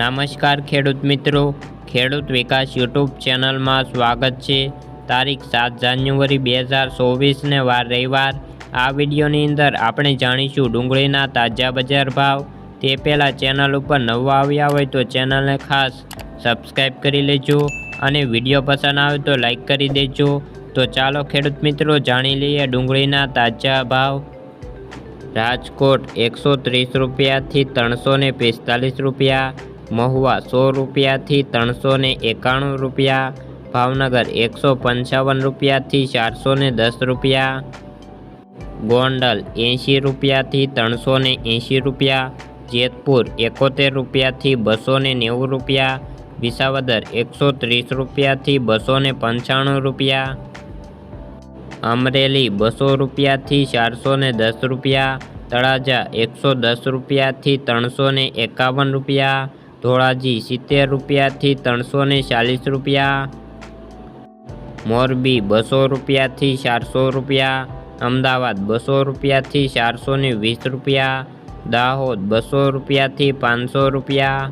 નમસ્કાર ખેડૂત મિત્રો. ખેડૂત વિકાસ યુટ્યુબ ચેનલમાં સ્વાગત છે. તારીખ સાત જાન્યુઆરી બે હજાર ચોવીસને વાર રવિવાર. આ વિડીયોની અંદર આપણે જાણીશું ડુંગળીના તાજા બજાર ભાવ. તે પહેલાં ચેનલ ઉપર નવા આવ્યા હોય તો ચેનલને ખાસ સબસ્ક્રાઈબ કરી લેજો અને વીડિયો પસંદ આવે તો લાઈક કરી દેજો. તો ચાલો ખેડૂત મિત્રો જાણી લઈએ ડુંગળીના તાજા ભાવ. રાજકોટ એકસો ત્રીસ રૂપિયાથી ત્રણસો પિસ્તાલીસ રૂપિયા. મહુવા સો રૂપિયાથી ત્રણસો ને એકાણું રૂપિયા, ભાવનગર એકસો પંચાવન રૂપિયાથી ચારસો ને દસ રૂપિયા, ગોંડલ એંશી રૂપિયાથી ત્રણસો ને એંશી રૂપિયા, જેતપુર એકોતેર રૂપિયાથી બસો ને નેવું રૂપિયા, વિસાવદર એકસો ત્રીસ રૂપિયાથી બસો ને પંચાણું રૂપિયા, અમરેલી બસો રૂપિયાથી ચારસો ને દસ રૂપિયા, તળાજા એકસો દસ રૂપિયાથી ત્રણસો ને એકાવન રૂપિયા ધોળાજી, સિત્તેર રૂપિયાથી ત્રણસો ને ચાલીસ રૂપિયા. મોરબી, બસો રૂપિયાથી ચારસો રૂપિયા. અમદાવાદ, બસો રૂપિયાથી ચારસો ને વીસ રૂપિયા. દાહોદ, બસો રૂપિયાથી પાંચસો રૂપિયા.